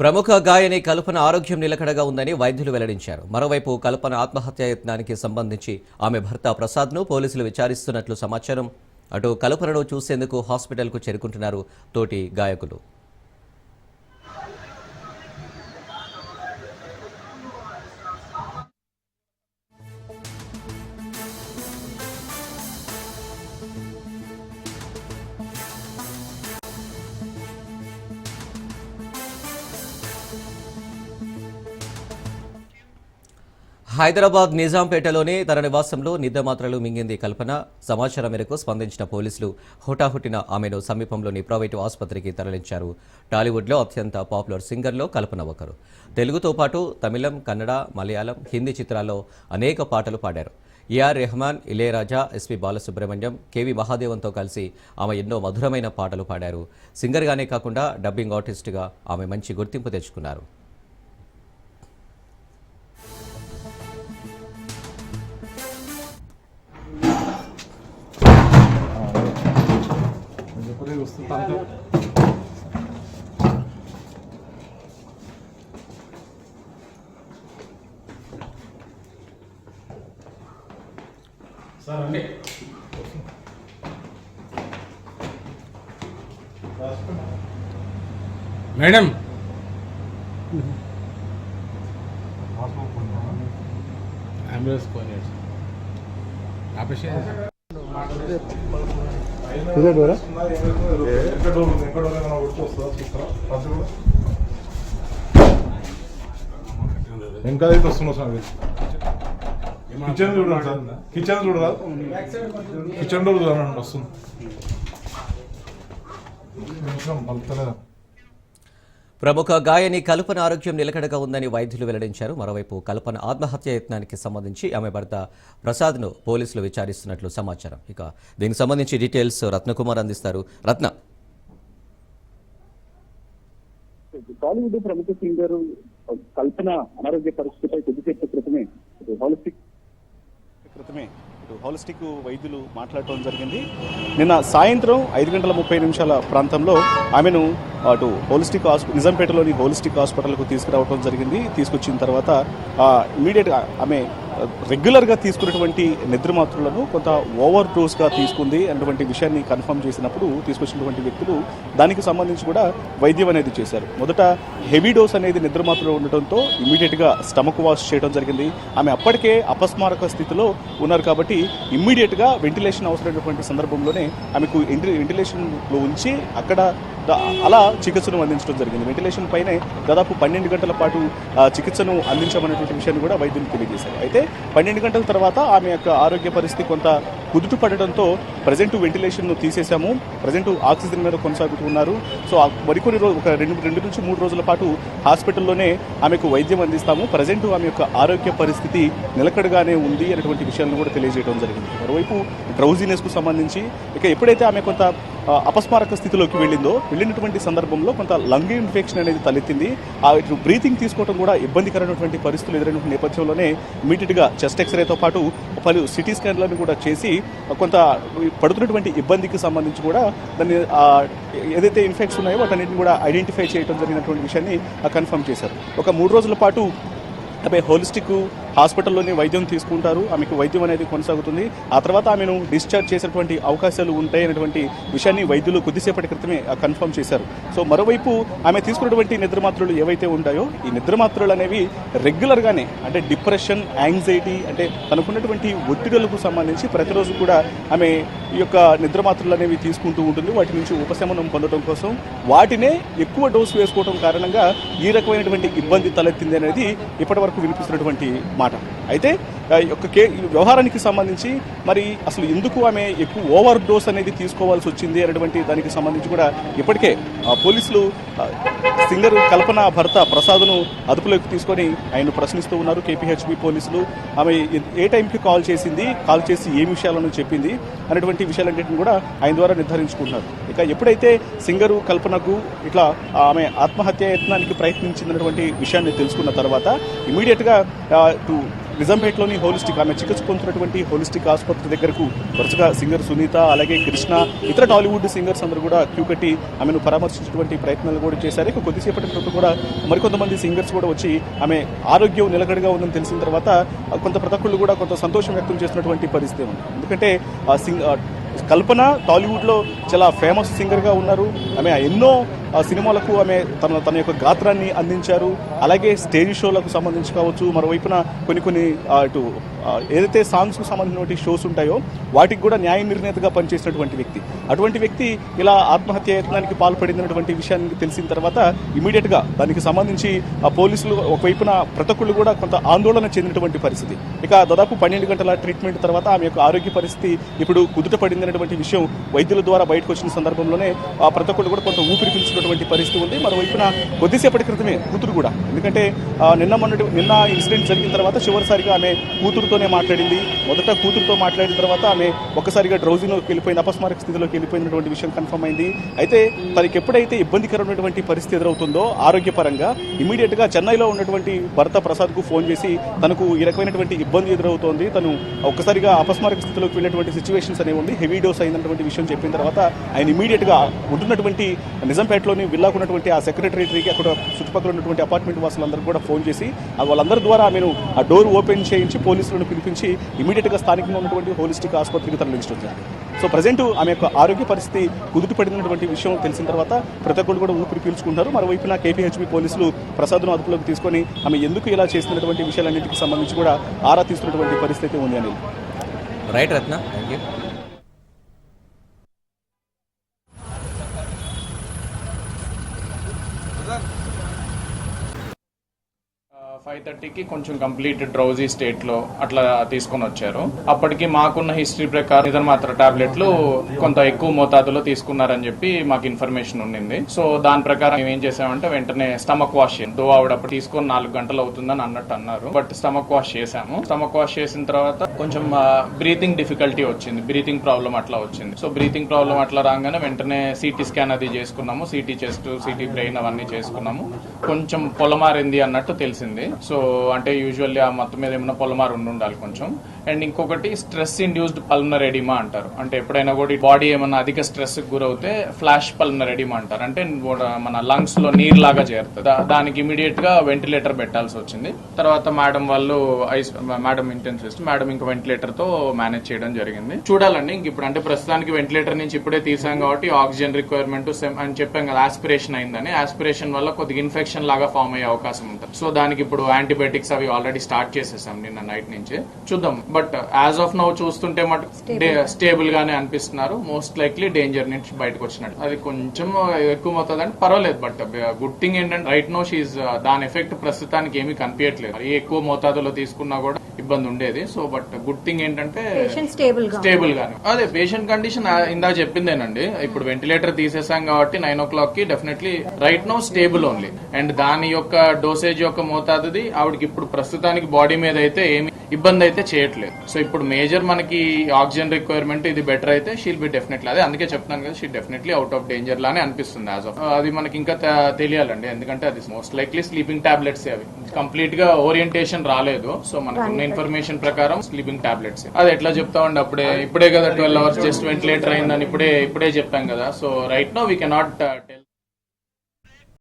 ప్రముఖ గాయని కల్పన ఆరోగ్యం నిలకడగా ఉందని వైద్యులు వెల్లడించారు. మరోవైపు కల్పన ఆత్మహత్య యత్నానికి సంబంధించి ఆమె భర్త ప్రసాద్ను పోలీసులు విచారిస్తున్నట్లు సమాచారం. అటు కల్పనను చూసేందుకు హాస్పిటల్కు చేరుకుంటున్నారు తోటి గాయకులు. హైదరాబాద్ నిజాంపేటలోని తన నివాసంలో నిద్రమాత్రలు మింగింది కల్పన. సమాచారం మేరకు స్పందించిన పోలీసులు హుటాహుటిన ఆమెను సమీపంలోని ప్రైవేటు ఆసుపత్రికి తరలించారు. టాలీవుడ్లో అత్యంత పాపులర్ సింగర్లో కల్పన ఒకరు. తెలుగుతో పాటు తమిళం కన్నడ మలయాళం హిందీ చిత్రాల్లో అనేక పాటలు పాడారు. AR Rahman Ilaiyaraaja SP Balasubrahmanyam KV మహాదేవన్తో కలిసి ఆమె ఎన్నో మధురమైన పాటలు పాడారు. సింగర్గానే కాకుండా డబ్బింగ్ ఆర్టిస్టుగా ఆమె మంచి గుర్తింపు తెచ్చుకున్నారు. సార్ అండి మేడం. అంబులెన్స్ పోయినాడు ఆపరేషన్ ఇంకా అయితే వస్తున్నా సార్ కిచెన్ చూడండి సార్ కిచెన్ చూడరా కిచెన్ డోర్ చూడండి వస్తుంది. కొంచెం మలుతలేదా ప్రముఖ గాయని కల్పన ఆరోగ్యం నిలకడగా ఉందని వైద్యులు వెల్లడించారు. మరోవైపు కల్పన ఆత్మహత్య యత్నానికి సంబంధించి ఆమె భర్త ప్రసాద్ను పోలీసులు విచారిస్తున్నట్లు సమాచారం. ఇక దీనికి సంబంధించి డీటెయిల్స్ రత్నకుమార్ అందిస్తారు. రత్న. టాలీవుడ్ ప్రముఖ సింగర్ కల్పన అనారోగ్య పరిస్థితిపై కొద్దిసేపు క్రితమే హాలిస్టిక్ క్రితమే హాలిస్టిక్ హోలిస్టిక్ వైద్యులు మాట్లాడటం జరిగింది. నిన్న సాయంత్రం ఐదు గంటల ముప్పై నిమిషాల ప్రాంతంలో ఆమెను అటు హోలిస్టిక్ హాస్పిటల్ నిజాంపేటలోని హోలిస్టిక్ హాస్పిటల్కు తీసుకురావడం జరిగింది. తీసుకొచ్చిన తర్వాత ఇమీడియట్గా ఆమె రెగ్యులర్గా తీసుకున్నటువంటి నిద్ర మాత్రలను కొంత ఓవర్ డోస్గా తీసుకుంది అన్నటువంటి విషయాన్ని కన్ఫర్మ్ చేసినప్పుడు తీసుకొచ్చినటువంటి వ్యక్తులు దానికి సంబంధించి కూడా వైద్యం అనేది చేశారు. మొదట హెవీ డోస్ అనేది నిద్ర మాత్రలో ఉండటంతో ఇమీడియట్గా స్టమక్ వాష్ చేయడం జరిగింది. ఆమె అప్పటికే అపస్మారక స్థితిలో ఉన్నారు కాబట్టి ఇమ్మీడియట్గా వెంటిలేషన్ అవసరమైనటువంటి సందర్భంలోనే ఆమెకు వెంటిలేషన్లో ఉంచి అక్కడ అలా చికిత్సను అందించడం జరిగింది. వెంటిలేషన్ పైనే దాదాపు పన్నెండు గంటల పాటు చికిత్సను అందించామనేటువంటి విషయాన్ని కూడా వైద్యులు తెలియజేశారు. అయితే పన్నెండు గంటల తర్వాత ఆమె యొక్క ఆరోగ్య పరిస్థితి కొంత కుదుట పడడంతో ప్రజెంట్ వెంటిలేషన్ను తీసేశాము. ప్రజెంట్ ఆక్సిజన్ మీద కొనసాగుతూ ఉన్నారు సో మరికొన్ని రోజు ఒక రెండు రెండు నుంచి మూడు రోజుల పాటు హాస్పిటల్లోనే ఆమెకు వైద్యం అందిస్తాము. ప్రజెంట్ ఆమె యొక్క ఆరోగ్య పరిస్థితి నిలకడగానే ఉంది అనేటువంటి విషయాలను కూడా తెలియజేయడం జరిగింది. మరోవైపు డ్రౌజీనెస్కు సంబంధించి ఇక ఎప్పుడైతే ఆమె కొంత అపస్మారక స్థితిలోకి వెళ్ళిందో వెళ్ళినటువంటి సందర్భంలో కొంత లంగ్ ఇన్ఫెక్షన్ అనేది తలెత్తింది. ఆ బ్రీతింగ్ తీసుకోవడం కూడా ఇబ్బందికరమైనటువంటి పరిస్థితులు ఎదురైనటువంటి నేపథ్యంలోనే ఇమీడియట్గా చెస్ట్ ఎక్స్రేతో పాటు పలు సిటీ స్కాన్లను కూడా చేసి కొంత పడుతున్నటువంటి ఇబ్బందికి సంబంధించి కూడా దాన్ని ఏదైతే ఇన్ఫెక్ట్స్ ఉన్నాయో వాటన్నిటిని కూడా ఐడెంటిఫై చేయడం జరిగినటువంటి విషయాన్ని కన్ఫర్మ్ చేశారు. ఒక మూడు రోజుల పాటు అబ్బాయి హోలిస్టిక్ హాస్పిటల్లోనే వైద్యం తీసుకుంటారు ఆమెకు వైద్యం అనేది కొనసాగుతుంది. ఆ తర్వాత ఆమెను డిశ్చార్జ్ చేసేటువంటి అవకాశాలు ఉంటాయనేటువంటి విషయాన్ని వైద్యులు కొద్దిసేపటి క్రితమే కన్ఫర్మ్ చేశారు. సో మరోవైపు ఆమె తీసుకున్నటువంటి నిద్ర మాత్రలు ఏవైతే ఉంటాయో ఈ నిద్ర మాత్రలు అనేవి రెగ్యులర్గానే అంటే డిప్రెషన్ యాంగ్జైటీ అంటే తనకున్నటువంటి ఒత్తిడులకు సంబంధించి ప్రతిరోజు కూడా ఆమె ఈ యొక్క నిద్ర మాత్రలు అనేవి తీసుకుంటూ ఉంటుంది. వాటి నుంచి ఉపశమనం పొందడం కోసం వాటినే ఎక్కువ డోసు వేసుకోవడం కారణంగా ఈ రకమైనటువంటి ఇబ్బంది తలెత్తింది అనేది ఇప్పటి వరకు వినిపిస్తున్నటువంటి అన్నమాట. అయితే ఈ యొక్క కే ఈ వ్యవహారానికి సంబంధించి మరి అసలు ఎందుకు ఆమె ఎక్కువ ఓవర్ డోస్ అనేది తీసుకోవాల్సి వచ్చింది అనేటువంటి దానికి సంబంధించి కూడా ఇప్పటికే పోలీసులు సింగర్ కల్పన భర్త ప్రసాద్ను అదుపులోకి తీసుకొని ఆయన ప్రశ్నిస్తూ ఉన్నారు. కేపీహెచ్బి పోలీసులు ఆమె ఏ- టైంకి కాల్ చేసింది కాల్ చేసి ఏ విషయాలను చెప్పింది అనేటువంటి విషయాలన్నింటిని కూడా ఆయన ద్వారా నిర్ధారించుకుంటున్నారు. ఇక ఎప్పుడైతే సింగరు కల్పనకు ఇట్లా ఆమె ఆత్మహత్య యత్నానికి ప్రయత్నించినటువంటి విషయాన్ని తెలుసుకున్న తర్వాత ఇమీడియట్గా టు నిజాంపేటలోని హోలిస్టిక్ ఆమె చికిత్స పొందుతున్నటువంటి హోలిస్టిక్ ఆసుపత్రి దగ్గరకు వరుసగా సింగర్ సునీత అలాగే కృష్ణ ఇతర టాలీవుడ్ సింగర్స్ అందరూ కూడా క్యూ కట్టి ఆమెను పరామర్శించినటువంటి ప్రయత్నాలు కూడా చేశారు. ఇక కొద్దిసేపటి క్రితం కూడా మరికొంతమంది సింగర్స్ కూడా వచ్చి ఆమె ఆరోగ్యం నిలకడగా ఉందని తెలిసిన తర్వాత కొంత ప్రతకుళ్ళు కూడా కొంత సంతోషం వ్యక్తం చేసినటువంటి పరిస్థితి ఉంది. ఎందుకంటే ఆ సింగ్ కల్పన టాలీవుడ్లో చాలా ఫేమస్ సింగర్గా ఉన్నారు. ఆమె ఎన్నో సినిమాలకు ఆమె తన తన యొక్క గాత్రాన్ని అందించారు. అలాగే స్టేజ్ షోలకు సంబంధించి కావచ్చు మరోవైపున కొన్ని కొన్ని అటు ఇటు ఏదైతే సాంగ్స్కు సంబంధించినటువంటి షోస్ ఉంటాయో వాటికి కూడా న్యాయ నిర్ణేతగా పనిచేసినటువంటి వ్యక్తి. అటువంటి వ్యక్తి ఇలా ఆత్మహత్య యత్నానికి పాల్పడినటువంటి విషయాన్ని తెలిసిన తర్వాత ఇమీడియట్గా దానికి సంబంధించి ఆ పోలీసులు ఒకవైపున ప్రతకులు కూడా కొంత ఆందోళన చెందినటువంటి పరిస్థితి. ఇక దాదాపు పన్నెండు గంటల ట్రీట్మెంట్ తర్వాత ఆమె యొక్క ఆరోగ్య పరిస్థితి ఇప్పుడు కుదుట పడిందనేటువంటి విషయం వైద్యుల ద్వారా బయటకు వచ్చిన సందర్భంలోనే ఆ ప్రతకులు కూడా కొంత ఊపిరి పిలిచినటువంటి పరిస్థితి ఉంది. మరోవైపున కొద్దిసేపటి క్రితమే కూతురు కూడా. ఎందుకంటే నిన్న మొన్నటి నిన్న ఇన్సిడెంట్ జరిగిన తర్వాత చివరిసారిగా ఆమె కూతురుతోనే మాట్లాడింది. మొదట కూతురుతో మాట్లాడిన తర్వాత ఆమె ఒక్కసారిగా డ్రౌజింగ్లోకి వెళ్ళిపోయింది అపస్మారక స్థితిలోకి వెళ్ళిపోయినటువంటి విషయం కన్ఫర్మ్ అయింది. అయితే తనకి ఎప్పుడైతే ఇబ్బందికరమైనటువంటి పరిస్థితి ఎదురవుతుందో ఆరోగ్యపరంగా ఇమీడియట్గా చెన్నైలో ఉన్నటువంటి భర్త ప్రసాద్కు ఫోన్ చేసి తనకు ఈ రకమైనటువంటి ఇబ్బంది ఎదురవుతోంది. తను ఒక్కసారిగా అపస్మారక స్థితిలోకి వెళ్ళినటువంటి సిచ్యువేషన్స్ అనేవి ఉంది హెవీ డోస్ అయినటువంటి విషయం చెప్పిన తర్వాత ఆయన ఇమీడియట్గా ఉంటున్నటువంటి నిజంపేటలోని విల్లాకున్నటువంటి ఆ సెక్రటరీకి అక్కడ చుట్టుపక్కల ఉన్నటువంటి అపార్ట్మెంట్ వాసులందరూ కూడా ఫోన్ చేసి వాళ్ళందరి ద్వారా ఆమెను ఆ డోర్ ఓపెన్ చేయించి పోలీసులను పిలిపించి ఇమీడియట్గా స్థానికంగా ఉన్నటువంటి హోలిస్టిక్ ఆసుపత్రికి తరలించడం జరిగింది. సో ప్రజెంట్ ఆమె యొక్క ఆరోగ్య పరిస్థితి కుదుట పడినటువంటి విషయం తెలిసిన తర్వాత ప్రతి ఒక్కరు కూడా ఊపిరి పీల్చుకుంటారు మరోవైపున కేపీహెచ్బి పోలీసులు ప్రసాద్ను అదుపులోకి తీసుకొని ఆమె ఎందుకు ఇలా చేస్తున్నటువంటి విషయాలన్నింటికి సంబంధించి కూడా ఆరా తీస్తున్నటువంటి పరిస్థితి ఉంది అని right Ratna thank you five థర్టీకి కొంచెం కంప్లీట్ డ్రౌజీ స్టేట్లో అట్లా తీసుకొని వచ్చారు. అప్పటికి మాకున్న హిస్టరీ ప్రకారం ఇతర మాత్ర టాబ్లెట్లు కొంత ఎక్కువ మోతాదులో తీసుకున్నారని చెప్పి మాకు ఇన్ఫర్మేషన్ ఉండింది. సో దాని ప్రకారం మేము ఏం చేసామంటే వెంటనే స్టమక్ వాష్ దో ఆవిడ అప్పుడు తీసుకొని నాలుగు గంటలు అవుతుందని అన్నట్టు అన్నారు. బట్ స్టమక్ వాష్ చేసాము. స్టమక్ వాష్ చేసిన తర్వాత కొంచెం బ్రీతింగ్ డిఫికల్టీ వచ్చింది. బ్రీతింగ్ ప్రాబ్లం అట్లా వచ్చింది. సో బ్రీతింగ్ ప్రాబ్లం అట్లా రాగానే వెంటనే సిటీ స్కాన్ అది చేసుకున్నాము. సిటీ చెస్ట్ సిటీ బ్రెయిన్ అవన్నీ చేసుకున్నాము. కొంచెం పొలమారింది అన్నట్టు తెలిసింది. సో అంటే యూజువల్లీ ఆ మొత్తం మీద ఏమైనా పొలమారు ఉండి ఉండాలి కొంచెం. అండ్ ఇంకొకటి స్ట్రెస్ ఇండ్యూస్డ్ పల్నర్ ఎడిమా అంటారు. అంటే ఎప్పుడైనా కూడా బాడీ ఏమైనా అధిక స్ట్రెస్ గురవుతే ఫ్లాష్ పల్నర్ ఎడిమా అంటారు. అంటే మన లంగ్స్లో నీరు లాగా చేరుతుంది దానికి ఇమీడియట్గా వెంటిలేటర్ పెట్టాల్సి వచ్చింది. తర్వాత మేడం వాళ్ళు ఐస్ మేడం ఇంటెన్సిస్ట్ మేడం ఇంకా వెంటిలేటర్తో మేనేజ్ చేయడం జరిగింది. చూడాలండి ఇంక ఇప్పుడు అంటే ప్రస్తుతానికి వెంటిలేటర్ నుంచి ఇప్పుడే తీసాం కాబట్టి ఆక్సిజన్ రిక్వైర్మెంట్ అని చెప్పాం కదా ఆస్పిరేషన్ అయిందని. ఆస్పిరేషన్ వల్ల కొద్దిగా ఇన్ఫెక్షన్ లాగా ఫామ్ అయ్యే అవకాశం ఉంటుంది. సో దానికి ఇప్పుడు యాంటీబయాటిక్స్ అవి ఆల్రెడీ స్టార్ట్ చేసేసాం నిన్న నైట్ నుంచి. చూద్దాం. బట్ యాజ్ ఆఫ్ నౌ చూస్తుంటే మటు స్టేబుల్ గానే అనిపిస్తున్నారు. మోస్ట్ లైక్లీ డేంజర్ నుంచి బయటకు వచ్చినట్టు. అది కొంచెం ఎక్కువ అవుతుంది అంటే పర్వాలేదు బట్ గుడ్ థింగ్ ఏంటంటే రైట్ నో షీజ్ దాని ఎఫెక్ట్ ప్రస్తుతానికి ఏమీ కనిపించట్లేదు మరి ఎక్కువ మోతాదులో తీసుకున్నా కూడా ఇబ్బంది ఉండేది. సో బట్ గుడ్ థింగ్ ఏంటంటే స్టేబుల్ గానే. అదే పేషెంట్ కండిషన్ ఇందాక చెప్పిందేనండి. ఇప్పుడు వెంటిలేటర్ తీసేసాం కాబట్టి నైన్ ఓ క్లాక్కి definitely right now stable only and దాని యొక్క డోసేజ్ యొక్క మోతాదుది ఆవిడకి ఇప్పుడు ప్రస్తుతానికి బాడీ మీద అయితే ఏమి ఇబ్బంది అయితే చేయట్లేదు. సో ఇప్పుడు మేజర్ మనకి ఆక్సిజన్ రిక్వైర్మెంట్ ఇది బెటర్ అయితే షీల్ బి డెఫినెట్లీ అదే. అందుకే చెప్తాను కదా she definitely out of danger లానే అనిపిస్తుంది యాజ్ ఆఫ్. అది మనకి ఇంకా తెలియాలండి. ఎందుకంటే అది మోస్ట్ లైక్లీ స్లీపింగ్ టాబ్లెట్స్ అవి. కంప్లీట్గా ఓరియంటేషన్ రాలేదు. సో మనకున్న ఇన్ఫర్మేషన్ ప్రకారం స్లీపింగ్ టాబ్లెట్స్. అది ఎట్లా చెప్తామండి అప్పుడే ఇప్పుడే కదా ట్వెల్వ్ అవర్స్ జస్ట్ వెంటిలేటర్ అయిందని ఇప్పుడే ఇప్పుడే చెప్పాం కదా. So right now we cannot